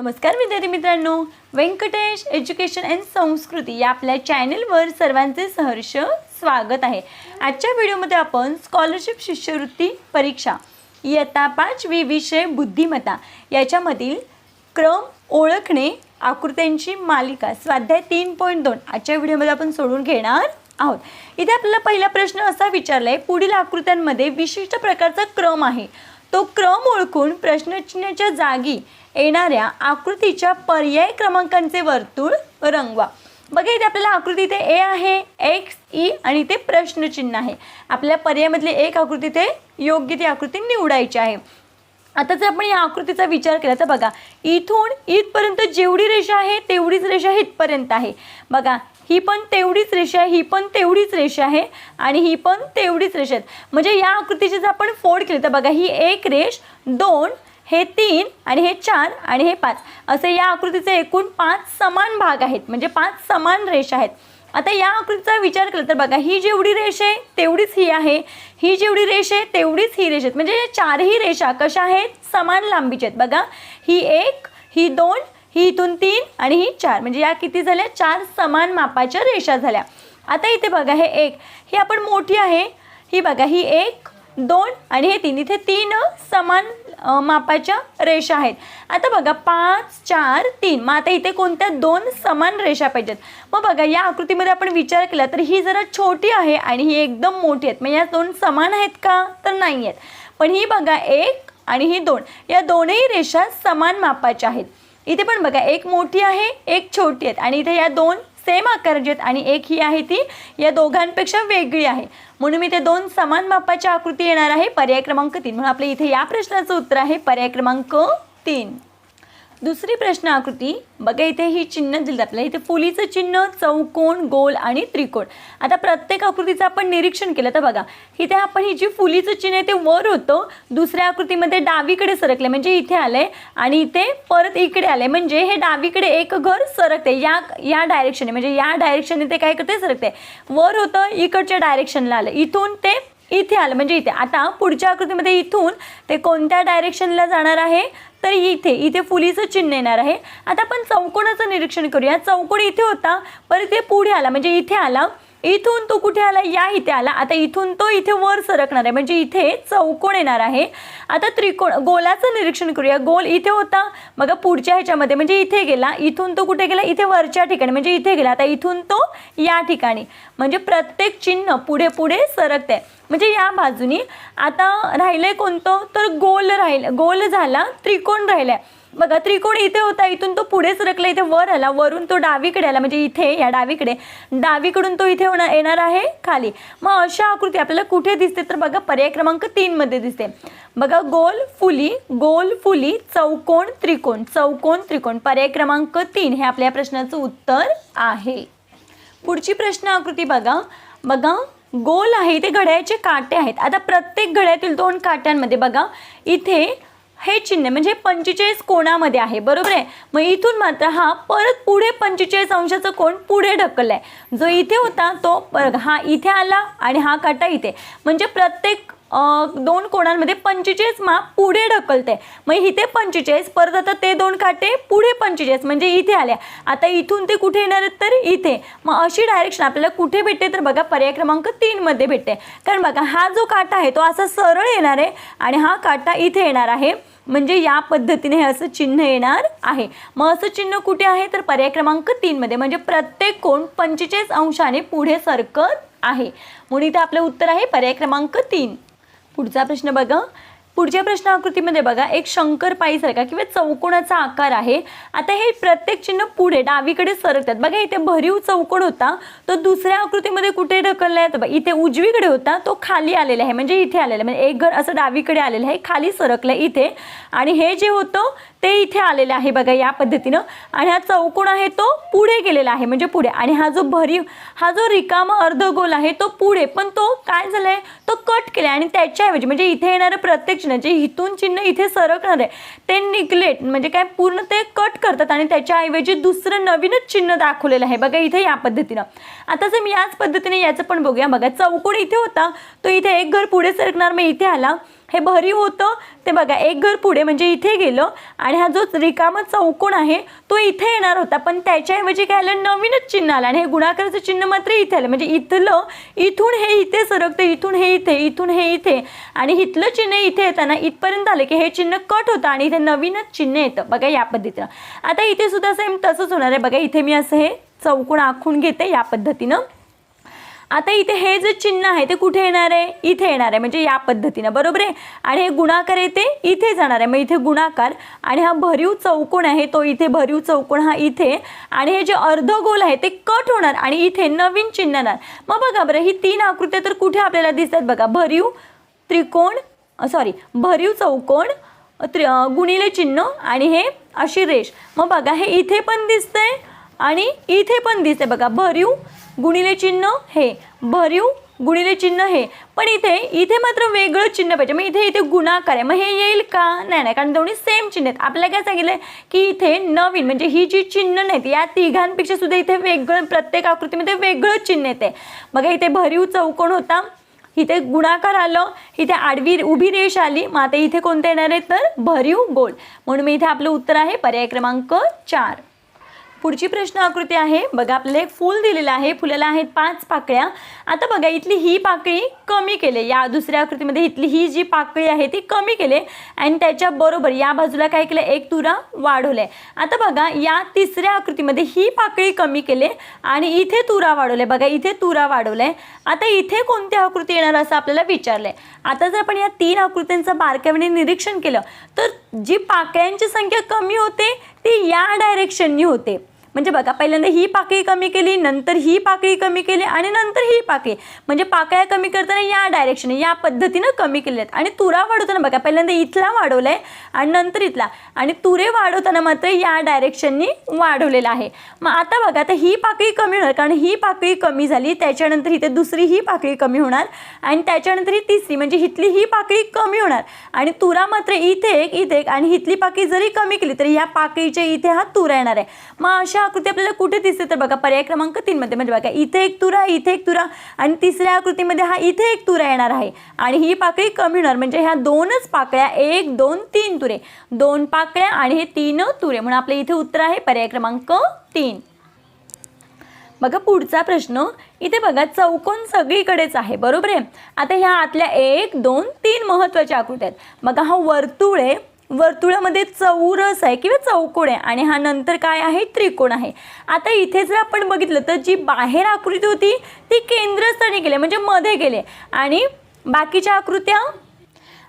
नमस्कार विद्यार्थी मित्रांनो. व्यंकटेश एज्युकेशन अँड संस्कृती या आपल्या चॅनलवर सर्वांचे सहर्ष स्वागत आहे. आजच्या व्हिडिओमध्ये आपण स्कॉलरशिप शिष्यवृत्ती परीक्षा इयत्ता पाचवी विषय बुद्धिमत्ता याच्यामधील क्रम ओळखणे आकृत्यांची मालिका स्वाध्याय तीन पॉईंट दोन आजच्या व्हिडिओमध्ये आपण सोडून घेणार आहोत. इथे आपल्याला पहिला प्रश्न असा विचारला आहे पुढील आकृत्यांमध्ये विशिष्ट प्रकारचा क्रम आहे. तो क्रम ओळखून प्रश्नचिन्हाच्या जागी येणाऱ्या आकृतीच्या पर्याय क्रमांकांचे वर्तुळ रंगवा. बघा इथे आपल्याला आकृती इथे ए आहे एक्स ई e आणि ते प्रश्नचिन्ह आहे. आपल्या पर्यायामधली एक आकृती ते योग्य ती आकृती निवडायची आहे. आता जर आपण या आकृतीचा विचार केला तर बघा इथून इथपर्यंत जेवढी रेषा आहे तेवढीच रेषा इथपर्यंत आहे. बघा ही पण तेवढीच रेषा आहे ही पण तेवढीच रेषा आहे आणि ही पण तेवढीच रेषा आहेत. म्हणजे या आकृतीची जर आपण फोड केली तर बघा ही एक रेष दोन हे तीन आणि हे चार आणि हे पाच. असे या आकृतीचे एकूण पाच समान भाग आहेत. म्हणजे पाच समान रेषा आहेत. आता या आकृतीचा विचार केला तर बघा ही जेवढी रेष आहे तेवढीच ही आहे. ही जेवढी रेष आहे तेवढीच ही रेष आहेत. म्हणजे या चारही रेषा कशा आहेत? समान लांबीच्या आहेत. बघा ही एक ही दोन ही इथून तीन आणि ही चार. म्हणजे या किती झाल्या? चार समान मापाच्या रेषा झाल्या. आता इथे बघा हे एक. ही आपण मोठी आहे. ही बघा ही एक दोन आणि हे तीन. इथे तीन समान मापाच्या रेषा आहेत. आता बघा पाच चार तीन. मग आता इथे कोणत्या दोन समान रेषा पाहिजेत? मग बघा या आकृतीमध्ये आपण विचार केला तर ही जरा छोटी आहे आणि ही एकदम मोठी आहेत. मग या दोन समान आहेत का? तर नाही आहेत. पण ही बघा एक आणि ही दोन. या दोनही रेषा समान मापाच्या आहेत. इथे पण बघा एक मोठी आहे एक छोटी आहेत. आणि इथे या दोन सेम आकाराची आहेत आणि एक ही आहे ती या दोघांपेक्षा वेगळी आहे. म्हणून मी ते दोन समान मापाच्या आकृती येणार आहे पर्याय क्रमांक तीन. म्हणून आपल्या इथे या प्रश्नाचं उत्तर आहे पर्याय क्रमांक तीन. दुसरी प्रश्न आकृती. बघा इथे ही चिन्ह दिली आपल्याला. इथे फुलीचं चिन्ह चौकोन गोल आणि त्रिकोण. आता प्रत्येक आकृतीचं आपण निरीक्षण केलं. तर बघा इथे आपण ही जी फुलीचं चिन्ह आहे ते वर होतं. दुसऱ्या आकृतीमध्ये डावीकडे सरकले म्हणजे इथे आले आणि इथे परत इकडे आले म्हणजे हे डावीकडे एक घर सरकते या या डायरेक्शनने म्हणजे या डायरेक्शनने ते काय करते सरकते वर होतं इकडच्या डायरेक्शनला आलं इथून ते इथे आलं म्हणजे इथे. आता पुढच्या आकृतीमध्ये इथून ते कोणत्या डायरेक्शनला जाणार आहे? तर इथे इथे फुलीचं चिन्ह येणार आहे. आता आपण चौकोनाचं निरीक्षण करूया. चौकोन इथे होता परत ते पुढे आला म्हणजे इथे आला. इथून तो कुठे आला? या इथे आला. आता इथून तो इथे वर सरकणार आहे म्हणजे इथे चौकोन येणार आहे. आता त्रिकोण गोलाचं निरीक्षण करूया. गोल इथे होता मग पुढच्या ह्याच्यामध्ये म्हणजे इथे गेला. इथून तो कुठे गेला? इथे वरच्या ठिकाणी म्हणजे इथे गेला. आता इथून तो या ठिकाणी. म्हणजे प्रत्येक चिन्ह पुढे पुढे सरकते म्हणजे या बाजूनी आता राहिलंय कोणतं? तर गोल राहिलं गोल झाला त्रिकोण राहिलाय. बघा त्रिकोण इथे होता इथून तो पुढे सरकला इथे वर आला वरून तो डावीकडे आला म्हणजे इथे या डावीकडे. डावीकडून तो इथे होणार येणार आहे खाली. मग अशा आकृती आपल्याला कुठे दिसते? तर बघा पर्याय क्रमांक तीनमध्ये दिसते. बघा गोल फुली गोल फुली चौकोन त्रिकोण. चौकोन त्रिकोण. पर्याय क्रमांक तीन हे आपल्या प्रश्नाचं उत्तर आहे. पुढची प्रश्न आकृती बघा. बघा गोल आहे इथे घड्याळचे काटे आहेत. आता प्रत्येक घड्यातील दोन काट्यांमध्ये बघा इथे हे चिन्ह म्हणजे पंचेचाळीस कोणामध्ये आहे बरोबर आहे? मग इथून मात्र हा परत पुढे पंचेचाळीस अंशाचा कोण पुढे ढकललाय. जो इथे होता तो बघा हा इथे आला आणि हा काटा इथे. म्हणजे प्रत्येक दोन कोणांमध्ये पंचेचाळीस माप पुढे ढकलते. मग इथे पंचेचाळीस परत आता ते दोन काटे पुढे पंचेचाळीस म्हणजे इथे आल्या. आता इथून ते कुठे येणार आहेत तर इथे. मग अशी डायरेक्शन आपल्याला कुठे भेटते तर बघा पर्याय क्रमांक तीनमध्ये भेटते. कारण बघा हा जो काटा आहे तो असा सरळ येणार आहे आणि हा काटा इथे येणार आहे. म्हणजे या पद्धतीने हे असं चिन्ह येणार आहे. मग असं चिन्ह कुठे आहे? तर पर्याय क्रमांक तीनमध्ये म्हणजे प्रत्येक कोण पंचेचाळीस अंशाने पुढे सरकत आहे. म्हणून इथे आपलं उत्तर आहे पर्याय क्रमांक तीन. पुढचा प्रश्न बघा. पुढच्या प्रश्न आकृतीमध्ये बघा एक शंकर पाईसारखा किंवा चौकोनाचा आकार आहे. आता हे प्रत्येक चिन्ह पुढे डावीकडे सरकतात. बघा इथे भरीव चौकोन होता तो दुसऱ्या आकृतीमध्ये कुठे ढकलला आहे बघा, इथे उजवीकडे होता तो खाली आलेला आहे. म्हणजे इथे आलेला म्हणजे एक घर असं डावीकडे आलेलं आहे. खाली सरकलं इथे. आणि हे जे होतं ते इथे आलेलं आहे बघा या पद्धतीनं. आणि हा चौकोन आहे तो पुढे गेलेला आहे. म्हणजे पुढे. आणि हा जो भरीव हा जो रिकामा अर्धगोल आहे तो पुढे. पण तो काय झालाय? तो कट केला आणि त्याच्याऐवजी म्हणजे इथे येणारं प्रत्येक चिन्ह जे इथून चिन्ह इथे सरकणार आहे ते निग्लेट म्हणजे काय पूर्ण ते कट करतात आणि त्याच्याऐवजी दुसरं नवीनच चिन्ह दाखवलेलं आहे. बघा इथे या पद्धतीनं. आता जर मी याच पद्धतीने याचं पण बघूया. बघा चौकोन इथे होता. तो इथे एक घर पुढे सरकणार मग इथे आला. हे भरीव होतं. ते बघा एक घर पुढे म्हणजे इथे गेलं आणि हा जो रिकामा चौकोन आहे तो इथे येणार होता. पण त्याच्याऐवजी काय आलं? नवीनच चिन्ह आलं आणि हे गुणाकाराचं चिन्ह मात्र इथे आलं. म्हणजे इथलं इथून हे इथे सरकतं इथून हे इथे इथून हे इथे. आणि इथलं चिन्ह इथे येताना इथपर्यंत आलं की हे चिन्ह कट होतं आणि इथे नवीनच चिन्ह येतं. बघा या पद्धतीनं. आता इथे सुद्धा सेम तसंच होणार आहे. बघा इथे मी असं हे चौकोन आखून घेते या पद्धतीनं. आता इथे हे जे चिन्ह आहे ते कुठे येणार आहे? इथे येणार आहे. म्हणजे या पद्धतीनं बरोबर आहे? आणि हे गुणाकार आहे ते इथे जाणार आहे. मग इथे गुणाकार आणि हा भरीव चौकोन आहे तो इथे भरीव चौकोन हा इथे. आणि हे जे अर्धगोल आहे ते कट होणार आणि इथे नवीन चिन्ह येणार. मग बघा बरं ही तीन आकृत्या तर कुठे आपल्याला दिसतात बघा? भरीव त्रिकोण सॉरी भरीव चौकोन त्रि गुणिले चिन्ह आणि हे अशी रेष. मग बघा हे इथे पण दिसतंय आणि इथे पण दिसते बघा भरीव गुणिले चिन्ह हे भरीव गुणिले चिन्ह हे. पण इथे इथे मात्र वेगळं चिन्ह पाहिजे. मग इथे इथे गुणाकार आहे. मग हे येईल का? नाही नाही. कारण दोन्ही सेम चिन्ह आहेत. आपल्याला काय सांगितलं की इथे नवीन म्हणजे ही जी चिन्ह नाहीत या तिघांपेक्षा सुद्धा इथे वेगळं प्रत्येक आकृतीमध्ये वेगळं चिन्ह येते. बघा इथे भरीव चौकोन होता. इथे गुणाकार आलं. इथे आडवी उभी रेष आली. मग आता इथे कोणते येणार आहे तर भरीव गोल. म्हणून मी इथे आपलं उत्तर आहे पर्याय क्रमांक चार. पुढची प्रश्न आकृती आहे. बघा आपल्याला एक फूल दिलेलं आहे. फुलाला आहेत पाच पाकळ्या. आता बघा इथली ही पाकळी कमी केली. या दुसऱ्या आकृतीमध्ये इथली ही जी पाकळी आहे ती कमी केली. आणि त्याच्या बरोबर या बाजूला काय केलं? एक तुरा वाढवलाय आता बघा या तिसऱ्या आकृतीमध्ये ही पाकळी कमी केले आणि इथे तुरा वाढवले. बघा इथे तुरा वाढवलाय आता इथे कोणती आकृती येणार असं आपल्याला विचारलंय आता जर आपण या तीन आकृत्यांचं बारकाईने निरीक्षण केलं तर जी पाकळ्यांची संख्या कमी होते ती या डायरेक्शननी होते. म्हणजे बघा पहिल्यांदा ही पाकळी कमी केली नंतर ही पाकळी कमी केली आणि नंतर ही पाकळी. म्हणजे पाकळ्या कमी करताना या डायरेक्शन या पद्धतीनं कमी केल्या आहेत आणि तुरा वाढवताना बघा पहिल्यांदा इथला वाढवलाय आणि नंतर इथला. आणि तुरे वाढवताना मात्र या डायरेक्शननी वाढवलेला आहे. मग आता बघा आता ही पाकळी कमी होणार कारण ही पाकळी कमी झाली त्याच्यानंतर इथे दुसरी ही पाकळी कमी होणार आणि त्याच्यानंतर ही तिसरी म्हणजे इथली ही पाकळी कमी होणार. आणि तुरा मात्र इथे एक इथे एक आणि इथली पाकळी जरी कमी केली तरी या पाकळीच्या इथे हा तुरा येणार आहे. मग अशा आकृती आपल्याला कुठे दिसते तर बघा पर्याय क्रमांक तीनमध्ये म्हणजे बघा इथे एक तुरा इथे एक तुरा आणि तिसऱ्या आकृतीमध्ये हा इथे एक तुरा येणार आहे. आणि ही पाकळी कमी होणार. म्हणजे ह्या दोनच पाकळ्या एक दोन तीन तुरे. दोन पाकळ्या आणि हे तीन तुरे. म्हणून आपल्या इथे उत्तर आहे पर्याय क्रमांक तीन. बघा पुढचा प्रश्न. इथे बघा चौकोन सगळीकडेच आहे. बरोबर आहे? आता ह्या आतल्या एक दोन तीन महत्त्वाच्या आकृत्या आहेत. बघा हा वर्तुळ आहे. वर्तुळामध्ये चौरस आहे किंवा चौकोन आहे. आणि हा नंतर काय आहे? त्रिकोण आहे. आता इथे जर आपण बघितलं तर जी बाहेर आकृती होती ती केंद्रस्थानी गेली म्हणजे मध्ये गेले आणि बाकीच्या आकृत्या?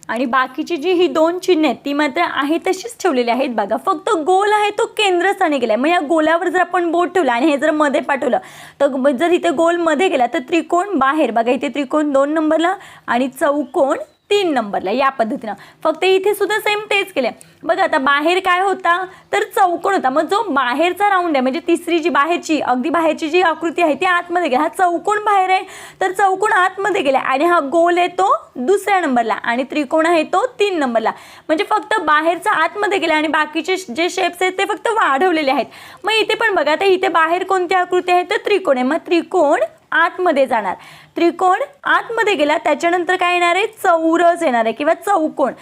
आणि बाकीची जी ही दोन चिन्ह आहेत ती मात्र आहे तशीच ठेवलेली आहेत बघा. फक्त गोल आहे तो केंद्रस्थानी गेला मग या गोलावर जर आपण बोट ठेवलं आणि हे जर मध्ये पाठवलं तर जर इथे गोलमध्ये गेला तर त्रिकोण बाहेर. बघा इथे त्रिकोण दोन नंबरला आणि चौकोन तीन नंबरला या पद्धतीनं. फक्त इथे सुद्धा सेम तेच केले बघा आता बाहेर काय होता तर चौकोन होता. मग जो बाहेरचा राऊंड आहे म्हणजे तिसरी जी बाहेरची अगदी बाहेरची जी आकृती आहे ती आतमध्ये गेली. हा चौकोन बाहेर आहे तर चौकोन आतमध्ये गेला आणि हा गोल आहे तो दुसऱ्या नंबरला. आणि त्रिकोण आहे तो तीन नंबरला. म्हणजे फक्त बाहेरचा आतमध्ये गेला आणि बाकीचे जे शेप्स आहेत ते फक्त वाढवलेले आहेत. मग इथे पण बघा आता इथे बाहेर कोणती आकृती आहे? तर त्रिकोण आहे. मग त्रिकोण आतमध्ये जाणार. त्रिकोण आतमध्ये गेला त्याच्यानंतर काय येणार आहे? चौरस येणार आहे किंवा चौकोन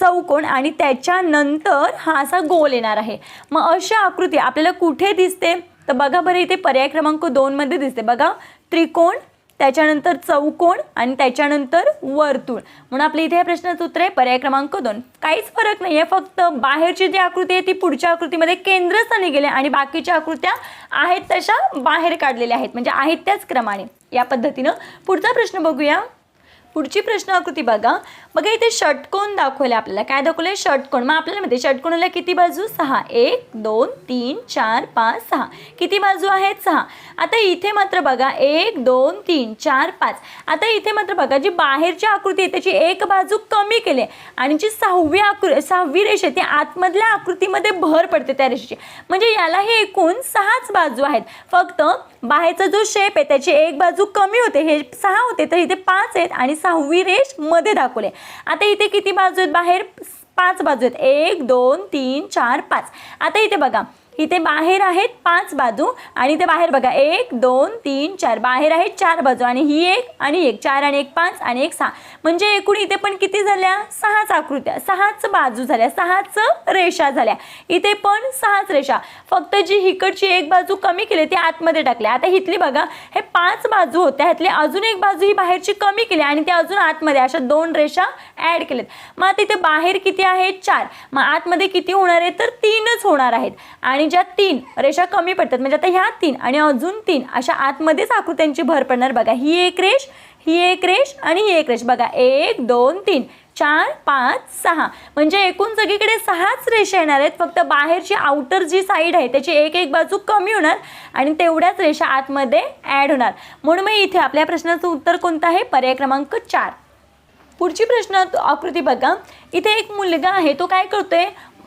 चौकोन आणि त्याच्यानंतर हा असा गोल येणार आहे. मग अशा आकृती आपल्याला कुठे दिसते? तर बघा बरं इथे पर्याय क्रमांक दोनमध्ये दिसते. बघा त्रिकोण त्याच्यानंतर चौकोन आणि त्याच्यानंतर वर्तुळ म्हणून आपल्या इथे या प्रश्नाचं उत्तर आहे पर्याय क्रमांक दोन. काहीच फरक नाही आहे फक्त बाहेरची जी आकृती आहे ती पुढच्या आकृतीमध्ये केंद्रस्थानी गेले आणि बाकीच्या आकृत्या आहेत तशा बाहेर काढलेल्या आहेत. म्हणजे आहेत त्याच क्रमाने या पद्धतीनं पुढचा प्रश्न बघूया. पुढची प्रश्न आकृती बघा. बघा इथे षटकोन दाखवले आपल्याला. काय दाखवले षटकोन. मग आपल्याला माहिती षटकोणाला किती बाजू? सहा. एक दोन तीन चार पाच सहा. किती बाजू आहेत? सहा. आता इथे मात्र बघा एक दोन तीन चार पाच. आता इथे मात्र बघा जी बाहेरची आकृती आहे त्याची एक बाजू कमी केली आहे आणि जी सहावी आकृ सहावी रेष आहे ती आतमधल्या आकृतीमध्ये भर पडते त्या रेषेची. म्हणजे याला हे एकूण सहाच बाजू आहेत. फक्त बाहेरचा जो शेप आहे त्याची एक बाजू कमी होते. हे सहा होते तर इथे पाच आहेत आणि सहावी रेषमध्ये दाखवले. आता इथे किती बाजू आहेत बाहेर पाच बाजू आहेत एक दोन तीन चार पाच. आता इथे बघा. इथे बाहेर आहेत पाच बाजू आणि इथे बाहेर बघा एक दोन तीन चार. बाहेर आहेत चार बाजू आणि ही एक आणि एक. चार आणि एक पाच आणि एक सहा. म्हणजे एकूण इथे पण किती झाल्या? सहाच आकृत्या सहाच बाजू झाल्या सहाच रेषा झाल्या. इथे पण सहाच रेषा. फक्त जी हिकडची एक बाजू कमी केली ती आतमध्ये टाकली. आता इथली बघा हे पाच बाजू होत्या. ह्यातली अजून एक बाजू ही बाहेरची कमी केली आणि ती अजून आतमध्ये अशा दोन रेषा ॲड केल्यात मग आता इथे बाहेर किती आहेत? चार. मग आतमध्ये किती होणार आहे? तर तीनच होणार आहेत. आणि ज्या तीन रेषा कमी पडतात म्हणजे आता ह्या तीन आणि अजून तीन अशा आतमध्येच आकृत्यांची भर पडणार. बघा ही एक रेष ही एक रेष आणि ही एक रेष. बघा एक दोन तीन चार पाच सहा. म्हणजे एकूण सगळीकडे सहाच रेषा येणार आहेत. फक्त बाहेरची आउटर जी साईड आहे त्याची एक एक बाजू कमी होणार आणि तेवढ्याच रेषा आतमध्ये ॲड होणार. म्हणून मग इथे आपल्या प्रश्नाचं उत्तर कोणतं आहे? पर्याय क्रमांक चार. पुढची प्रश्न आकृती बघा. इथे एक मुलगा आहे तो काय करतोय?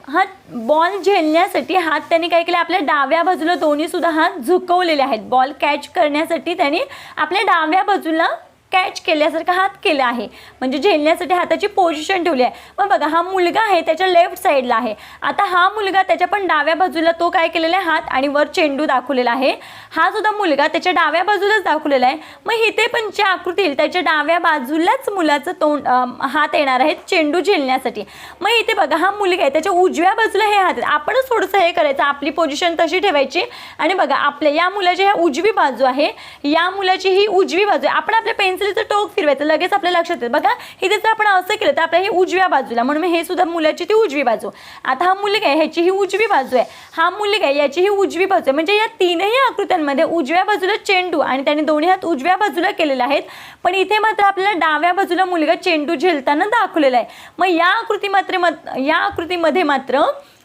हा बॉल झेलण्यासाठी हात त्याने काय केले? आपल्या डाव्या बाजूला दोन्हीसुद्धा हात झुकवलेले आहेत. बॉल कॅच करण्यासाठी त्याने आपल्या डाव्या बाजूला कॅच केल्यासारखा हात केला आहे. म्हणजे झेलण्यासाठी हाताची पोझिशन ठेवली आहे. मग बघा हा मुलगा आहे त्याच्या लेफ्ट साईडला आहे. आता हा मुलगा त्याच्या पण डाव्या बाजूला तो काय केलेला आहे? हात आणि वर चेंडू दाखवलेला आहे. हा सुद्धा मुलगा त्याच्या डाव्या बाजूलाच दाखवलेला आहे. मग इथे पण ज्या आकृती येईल त्याच्या डाव्या बाजूलाच मुलाचं तोंड हात येणार आहेत चेंडू झेलण्यासाठी. मग इथे बघा हा मुलगा आहे त्याच्या उजव्या बाजूला हे हात आपणच थोडंसं हे करायचं. आपली पोझिशन तशी ठेवायची. आणि बघा आपल्या या मुलाची ह्या उजवी बाजू आहे. या मुलाची ही उजवी बाजू आहे. आपण आपल्या पेन्सिलचं टोक फिरवायचं लगेच आपल्या लक्षात येतं. बघा हे जर आपण असं केलं तर आपल्या हे उजव्या बाजूला म्हणून हे सुद्धा मुलाची ती उजवी बाजू. आता हा मुलगा आहे ह्याची ही उजवी बाजू आहे. हा मुलगा आहे याची ही उजवी बाजू आहे. म्हणजे या तीनही आकृत्यांमध्ये उजव्या बाजूला चेंडू आणि त्याने दोन्ही हात उजव्या बाजूला केलेले आहेत. पण इथे मात्र आपल्याला डाव्या बाजूला मुलगा चेंडू झेलताना दाखवलेला आहे. मग या आकृती मात्र मत- या आकृतीमध्ये मात्र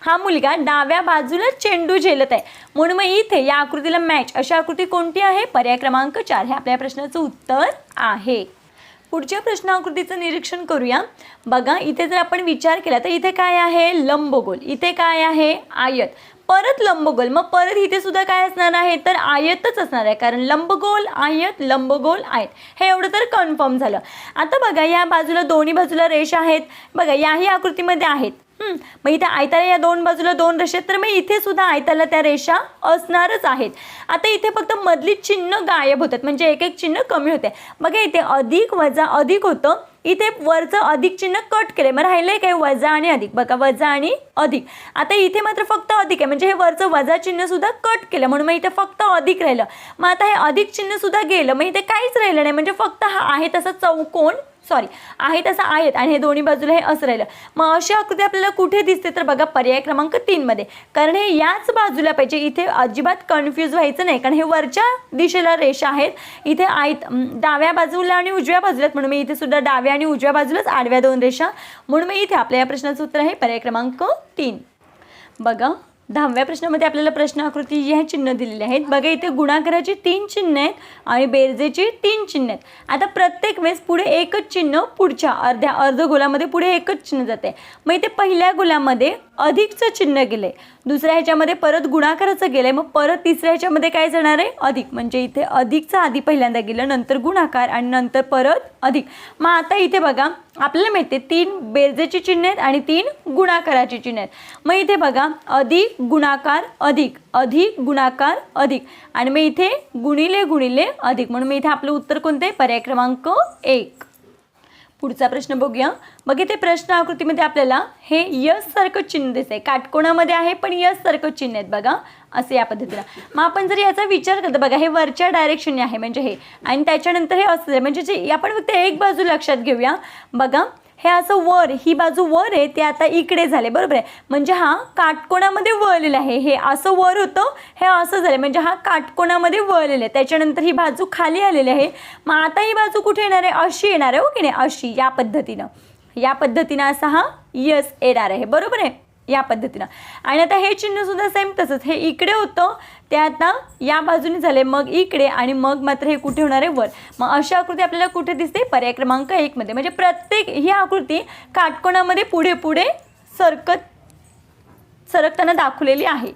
हा मुलगा डाव्या बाजूला चेंडू झेलत आहे. म्हणून मग इथे या आकृतीला मॅच अशी आकृती कोणती आहे? पर्याय क्रमांक चार. हे आपल्या प्रश्नाचं उत्तर आहे. पुढच्या प्रश्न आकृतीचं निरीक्षण करूया. बघा इथे जर आपण विचार केला तर इथे काय आहे? लंबगोल. इथे काय आहे? आयत. परत लंबगोल. मग परत इथे सुद्धा काय असणार आहे? तर आयतच असणार आहे. कारण लंबगोल आयत लंबगोल आयत. हे एवढं तर कन्फर्म झालं. आता बघा या बाजूला दोन्ही बाजूला रेष आहेत. बघा याही आकृतीमध्ये आहेत. मग इथे आयताला या दोन बाजूला दोन रेषा तर मग इथे सुद्धा आयताला त्या रेषा असणारच आहेत. आता इथे फक्त मधली चिन्ह गायब होतात. म्हणजे एक एक चिन्ह कमी होते. बघा इथे अधिक वजा अधिक होतं. इथे वरचं अधिक चिन्ह कट केले मग राहिलंय काय? वजा आणि अधिक. बघा वजा आणि अधिक. आता इथे मात्र फक्त अधिक आहे. म्हणजे हे वरचं वजा चिन्ह सुद्धा कट केलं. म्हणून मग इथे फक्त अधिक राहिलं. मग आता हे अधिक चिन्ह सुद्धा गेलं. मग इथे काहीच राहिलं नाही. म्हणजे फक्त हा आहे तसा चौकोन सॉरी आहे तसं आहेत आणि हे दोन्ही बाजूला हे असं राहिलं. मग अशी आकृती आपल्याला कुठे दिसते तर बघा पर्याय क्रमांक तीनमध्ये कारण हे याच बाजूला पाहिजे. इथे अजिबात कन्फ्यूज व्हायचं नाही. कारण हे वरच्या दिशेला रेषा आहेत. इथे आहेत डाव्या बाजूला आणि उजव्या बाजूला आहेत. म्हणून मी इथे सुद्धा डाव्या आणि उजव्या बाजूलाच आडव्या दोन रेषा. म्हणून मी इथे आपल्या या प्रश्नाचं उत्तर आहे पर्याय क्रमांक तीन. बघा. दहाव्या प्रश्नामध्ये आपल्याला प्रश्न आकृती ह्या चिन्ह दिलेले आहेत. बघा इथे गुणाकाराची तीन चिन्ह आहेत आणि बेरजेची तीन चिन्ह आहेत. आता प्रत्येक वेळेस पुढे एकच चिन्ह पुढच्या अर्ध्या अर्ध गोलामध्ये पुढे एकच चिन्ह जाते. मग इथे पहिल्या गोलामध्ये अधिकचं चिन्ह गेलंय. दुसऱ्या ह्याच्यामध्ये परत गुणाकाराचं गेलंय. मग परत तिसऱ्या ह्याच्यामध्ये काय जाणार आहे? अधिक. म्हणजे इथे अधिकचं आधी पहिल्यांदा गेलं नंतर गुणाकार आणि नंतर परत अधिक. मग आता इथे बघा आपल्याला माहिती आहे तीन बेरजेची चिन्ह आहेत आणि तीन गुणाकाराची चिन्ह आहेत. मग इथे बघा अधिक गुणाकार अधिक. अधिक गुणाकार अधिक. आणि मग इथे गुणिले गुणिले अधिक. म्हणून मी इथे आपलं उत्तर कोणतं आहे? पर्याय क्रमांक एक. पुढचा प्रश्न बघूया. मग इथे प्रश्न आकृतीमध्ये आपल्याला हे यस सारखं चिन्ह दिसतंय. काटकोणामध्ये आहे पण यस सारखं चिन्ह आहेत बघा. असे या पद्धतीनं मग आपण जर याचा विचार करतो बघा हे वरच्या डायरेक्शनने आहे म्हणजे हे. आणि त्याच्यानंतर हे असं आहे. म्हणजे जे आपण फक्त एक बाजू लक्षात घेऊया. बघा हे असं वर ही बाजू वर आहे ते आता इकडे झाले बरोबर आहे? म्हणजे हा काटकोणामध्ये वळलेला आहे. हे असं वर होतं हे असं झालं म्हणजे हा काटकोणामध्ये वळलेला आहे. त्याच्यानंतर ही बाजू खाली आलेली आहे. मग आता ही बाजू कुठे येणार आहे? अशी येणार आहे हो की नाही? अशी या पद्धतीनं. या पद्धतीनं असा हा यस येणार आहे. बरोबर आहे? या पद्धतीनं. आणि आता हे चिन्हसुद्धा सेम तसंच. हे इकडे होतं ते आता या बाजूने झाले मग इकडे आणि मग मात्र हे कुठे होणार आहे? वर. मग अशी आकृती आपल्याला कुठे दिसते? पर्याय क्रमांक एकमध्ये म्हणजे प्रत्येक ही आकृती काटकोणामध्ये पुढे पुढे सरकत सरकताना दाखवलेली आहे.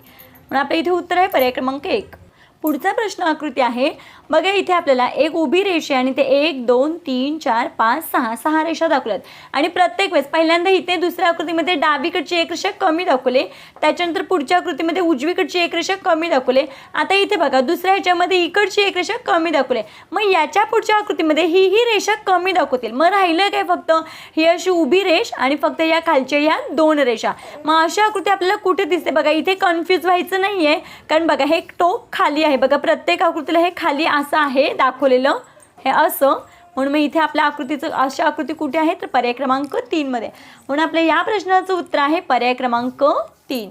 म्हणून आपल्या इथे उत्तर आहे पर्याय क्रमांक एक. पुढचा प्रश्न आकृती आहे. बघा इथे आपल्याला एक उभी रेषा आणि ते एक दोन तीन चार पाच सहा सहा रेषा दाखवल्यात. आणि प्रत्येक वेळेस पहिल्यांदा इथे दुसऱ्या आकृतीमध्ये डावीकडची एक रेषा कमी दाखवले. त्याच्यानंतर पुढच्या आकृतीमध्ये उजवीकडची एक रेषा कमी दाखवले. आता इथे बघा दुसऱ्या ह्याच्यामध्ये इकडची एक रेषा कमी दाखवले. मग याच्या पुढच्या आकृतीमध्ये ही ही रेषा कमी दाखवतील. मग राहिलं काय फक्त? ही अशी उभी रेष आणि फक्त या खालच्या या दोन रेषा. मग अशी आकृती आपल्याला कुठे दिसते? बघा इथे कन्फ्यूज व्हायचं नाही आहे कारण बघा हे टोक खाली आहे. बघा प्रत्येक आकृतीला हे खाली असं आहे दाखवलेलं. हे असं. म्हणून मग इथे आपल्या आकृतीचं अशा आकृती कुठे आहे? तर पर्याय क्रमांक तीनमध्ये म्हणून आपल्या या प्रश्नाचं उत्तर आहे पर्याय क्रमांक तीन.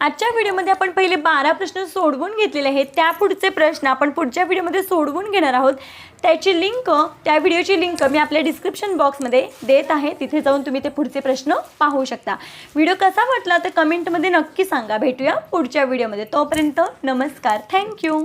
आजच्या व्हिडिओमध्ये आपण पहिले बारा प्रश्न सोडवून घेतलेले आहेत. त्या पुढचे प्रश्न आपण पुढच्या व्हिडिओमध्ये सोडवून घेणार आहोत. त्याची लिंक त्या व्हिडिओची लिंक मी आपल्या डिस्क्रिप्शन बॉक्समध्ये देत आहे. तिथे जाऊन तुम्ही ते पुढचे प्रश्न पाहू शकता. व्हिडिओ कसा वाटला तर कमेंटमध्ये नक्की सांगा. भेटूया पुढच्या व्हिडिओमध्ये. तोपर्यंत नमस्कार. थँक्यू.